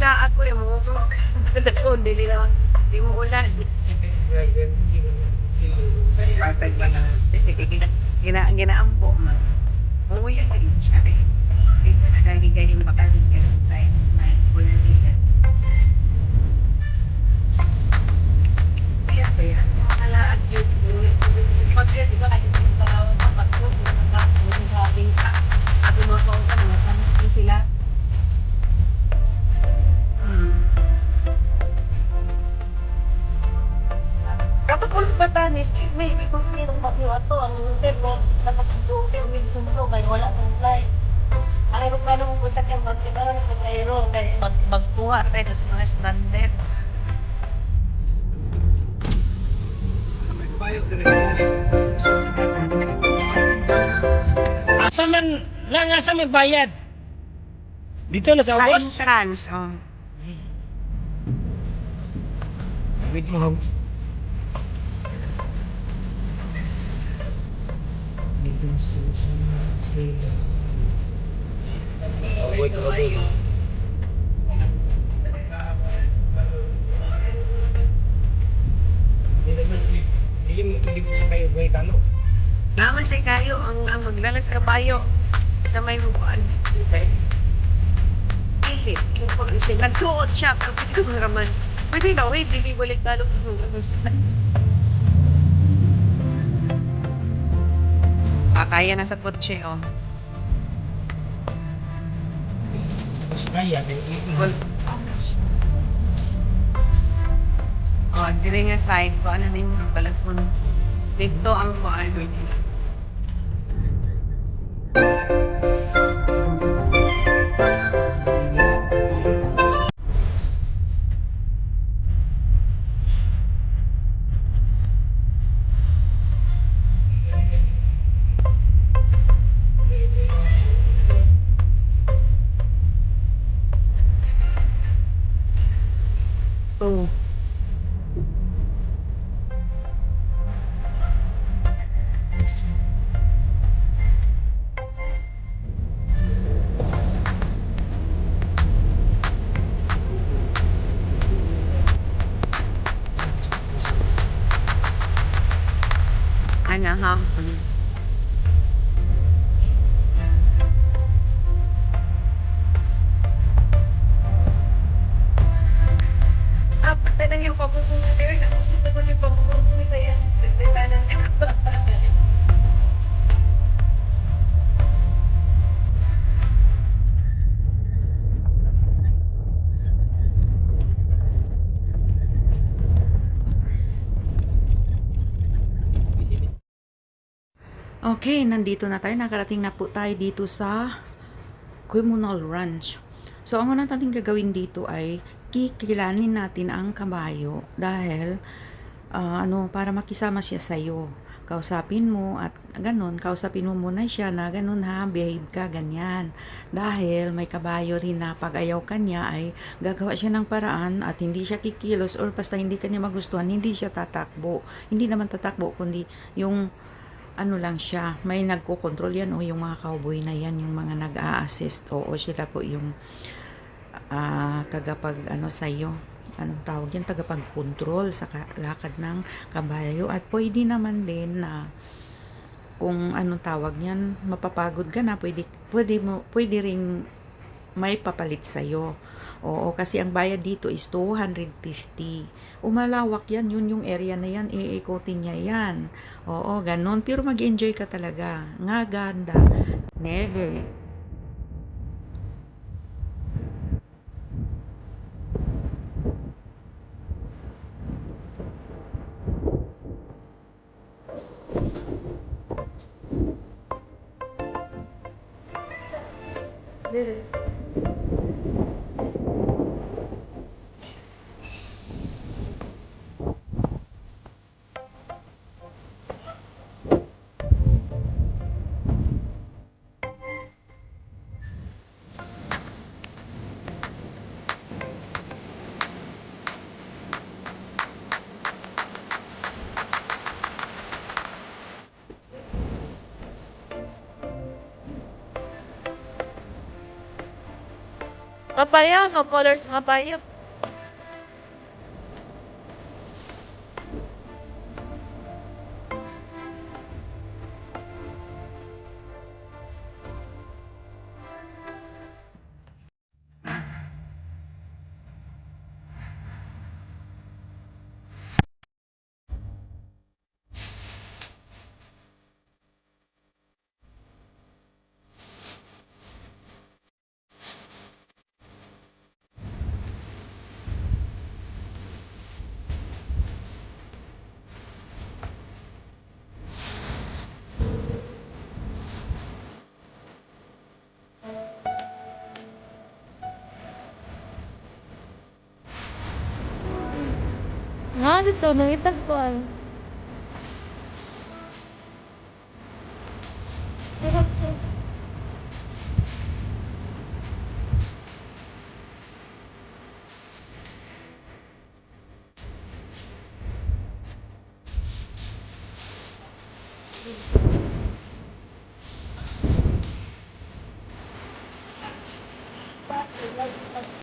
Mula ako eh, mo ko, dili na, di mo ulan. Patag ba na, gina, gina, ginaampo. Umuwi ka rin siya eh. Dahil kayo makaling ka sa Kapag batanis, may ikot nito pati ato ang internet suker with sundo kay wala tong flight. Ang aeroplano mo sa kang magkita na kung aero kay mag magkuha tayo sa mga stranded. Asa man, lang asa may bayad. Dito na sa ubos. entrance, oh. Wait mo. Wait mo. Hindi naman, hindi mo sa kayo wait ano. Naman sa kayo ang, ang maglalas sa kabayo na may buwan. Pag siya, nagsuot siya. Pwede ko raman. Pwede na, wait, hindi balik talo. Ah, kaya na sa kotse, oh. Kaya, kaya Well, oh, dili nga side ko, ano na yung balas mo. Dito ang kuan. Ano ha? Ah, patay na yung pamumuhay. Tapos Okay, nandito na tayo. Nakarating na po tayo dito sa Quimunal Ranch. So, ang unang natin gagawin dito ay kikilanin natin ang kabayo dahil ah, ano, para makisama siya sa iyo. Kausapin mo at ganun, kausapin mo muna siya na ganun ha, behave ka, ganyan. Dahil may kabayo rin na pag ayaw kanya ay gagawa siya ng paraan at hindi siya kikilos or basta hindi kanya magustuhan, hindi siya tatakbo. Hindi naman tatakbo, kundi yung ano lang siya, may nagko-control yan o yung mga cowboy na yan, yung mga nag-a-assist o sila po yung ah, tagapag ano sa iyo anong tawag yan? Tagapag-control sa ka- lakad ng kabayo. At pwede naman din na kung anong tawag niyan mapapagod ka na pwede pwede mo pwede ring may papalit sa'yo. Oo, kasi ang bayad dito is 250. Umalawak yan, yun yung area na yan, iikotin niya yan. Oo, ganun. Pero mag-enjoy ka talaga. Nga ganda. Never. Did it? Kapaya, no colors kapaya. Nga, dito, nangitagpuan.